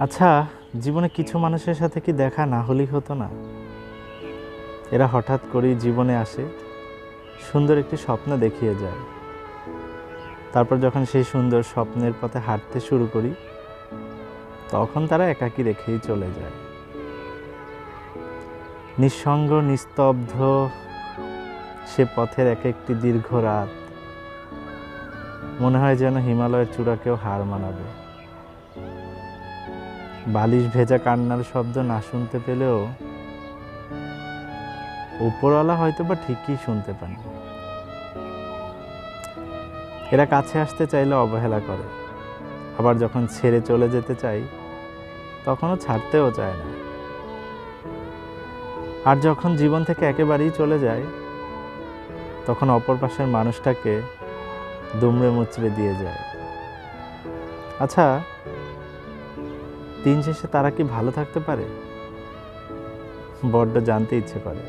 আচ্ছা জীবনে কিছু মানুষের সাথে কি দেখা না হলেই হতো না? এরা হঠাৎ করেই জীবনে আসে, সুন্দর একটি স্বপ্ন দেখিয়ে যায়। তারপর যখন সেই সুন্দর স্বপ্নের পথে হাঁটতে শুরু করি, তখন তারা একাকী রেখেই চলে যায়। নিঃসঙ্গ, নিস্তব্ধ, সে পথের এক একটি দীর্ঘ রাত। মনে হয় যেন হিমালয়ের চূড়াকেও হার মানাবে। বালিশ ভেজা কান্নার শব্দ না শুনতে পেলেও উপরওয়ালা হয়তো বা ঠিকই শুনতে পান। এরা কাছে আসতে চাইলে অবহেলা করে। আবার যখন ছেড়ে চলে যেতে চাই তখনও ছাড়তেও চায় না। আর যখন জীবন থেকে একেবারেই চলে যায়, তখন অপর পাশের মানুষটাকে দুমড়ে মুচড়ে দিয়ে যায়। আচ্ছা দিন শেষে তারা কি ভালো থাকতে পারে? বড্ড জানতে ইচ্ছে করে।